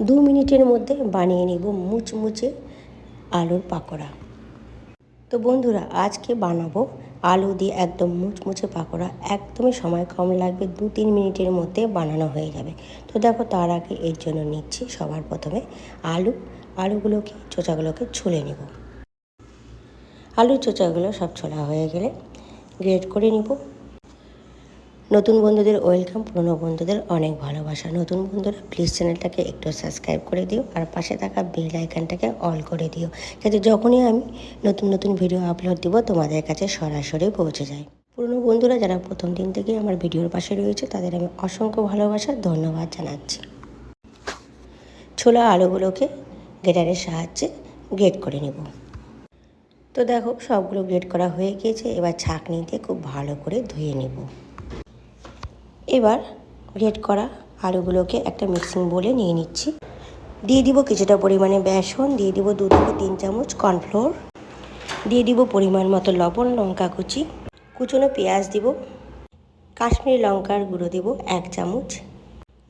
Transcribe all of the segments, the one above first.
দু মিনিটের মধ্যে বানিয়ে নিব মুচমুচে আলুর পাকোড়া। তো বন্ধুরা, আজকে বানাবো আলু দিয়ে একদম মুচমুচে পাকোড়া। একদমই সময় কম লাগবে, দু তিন মিনিটের মধ্যে বানানো হয়ে যাবে। তো দেখো, তার আগে এর জন্য নিচ্ছি সবার প্রথমে আলু। আলুগুলোকে, চোচাগুলোকে ছুলে নেব। আলুর চোচাগুলো সব ছোলা হয়ে গেলে গ্রেড করে নিব। নতুন বন্ধুদের ওয়েলকাম, পুরনো বন্ধুদের অনেক ভালোবাসা। নতুন বন্ধুরা প্লিজ চ্যানেলটাকে একটু সাবস্ক্রাইব করে দিও আর পাশে থাকা বেল আইকনটাকে অল করে দিও যাতে যখনই আমি নতুন নতুন ভিডিও আপলোড দিব, তোমাদের কাছে সরাসরি পৌঁছে যায়। পুরনো বন্ধুরা, যারা প্রথম দিন থেকে আমার ভিডিওর পাশে রয়েছে, তাদের আমি অসংখ্য ভালোবাসা, ধন্যবাদ জানাচ্ছি। ছোলা আলুগুলোকে গ্রেটারের সাহায্যে গ্রেট করে নেব। তো দেখো, সবগুলো গ্রেট করা হয়ে গিয়েছে, এবার ছাঁকনি দিয়ে খুব ভালো করে ধুয়ে নেব। এবার গ্রেট করা আলুগুলোকে একটা মিক্সিং বলে নিয়ে নিচ্ছি। দিয়ে দিব কিছুটা পরিমাণে বেসন, দিয়ে দিব দু থেকে তিন চামচ কর্নফ্লোর, দিয়ে দিব পরিমাণ মতো লবণ, লঙ্কা কুচি, কুচনো পেঁয়াজ দিব, কাশ্মীরি লঙ্কার গুঁড়ো দিব এক চামচ,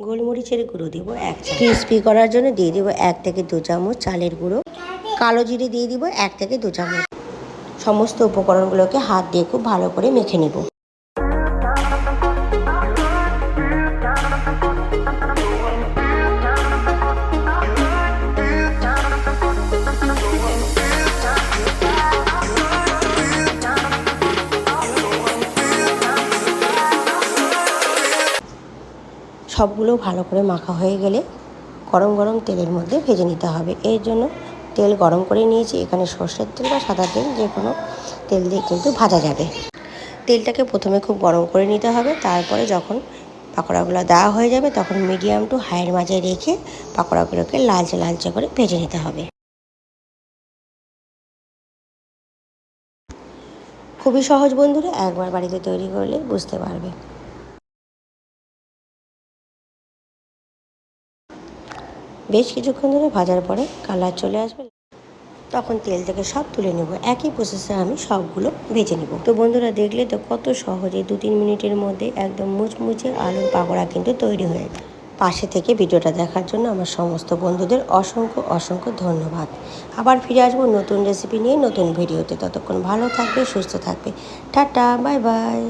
গোলমরিচের গুঁড়ো দিব এক চামচ। ক্রিসপি করার জন্য দিয়ে দিব এক থেকে দু চামচ চালের গুঁড়ো, কালো জিরে দিয়ে দিব এক থেকে দু চামচ। সমস্ত উপকরণগুলোকে হাত দিয়ে খুব ভালো করে মেখে নেব। সবগুলো ভালো করে মাখা হয়ে গেলে গরম গরম তেলের মধ্যে ভেজে নিতে হবে। এর জন্য তেল গরম করে নিয়েছি। এখানে সর্ষের তেল বা সাদা তেল যে কোনো তেল দিয়ে কিন্তু ভাজা যাবে। তেলটাকে প্রথমে খুব গরম করে নিতে হবে। তারপরে যখন পাকোড়াগুলো দেওয়া হয়ে যাবে তখন মিডিয়াম টু হাইয়ের মাঝে রেখে পাকোড়াগুলোকে লালচে লালচে করে ভেজে নিতে হবে। খুবই সহজ বন্ধুরা, একবার বাড়িতে তৈরি করলে বুঝতে পারবে। বেশ কিছুক্ষণ ধরে ভাজার পরে কালার চলে আসবে। তখন তেল থেকে সব তুলে নেব। একই প্রসেসে আমি সবগুলো ভেজে নেব। তো বন্ধুরা, দেখলে তো কত সহজে দু তিন মিনিটের মধ্যে একদম মুচমুচে আলুর পাকোড়া কিন্তু তৈরি হয়ে যায় পাশে থেকে ভিডিওটা দেখার জন্য আমার সমস্ত বন্ধুদের অসংখ্য অসংখ্য ধন্যবাদ। আবার ফিরে আসব নতুন রেসিপি নিয়ে নতুন ভিডিওতে। ততক্ষণ ভালো থাকবে, সুস্থ থাকবে। Tata, bye bye.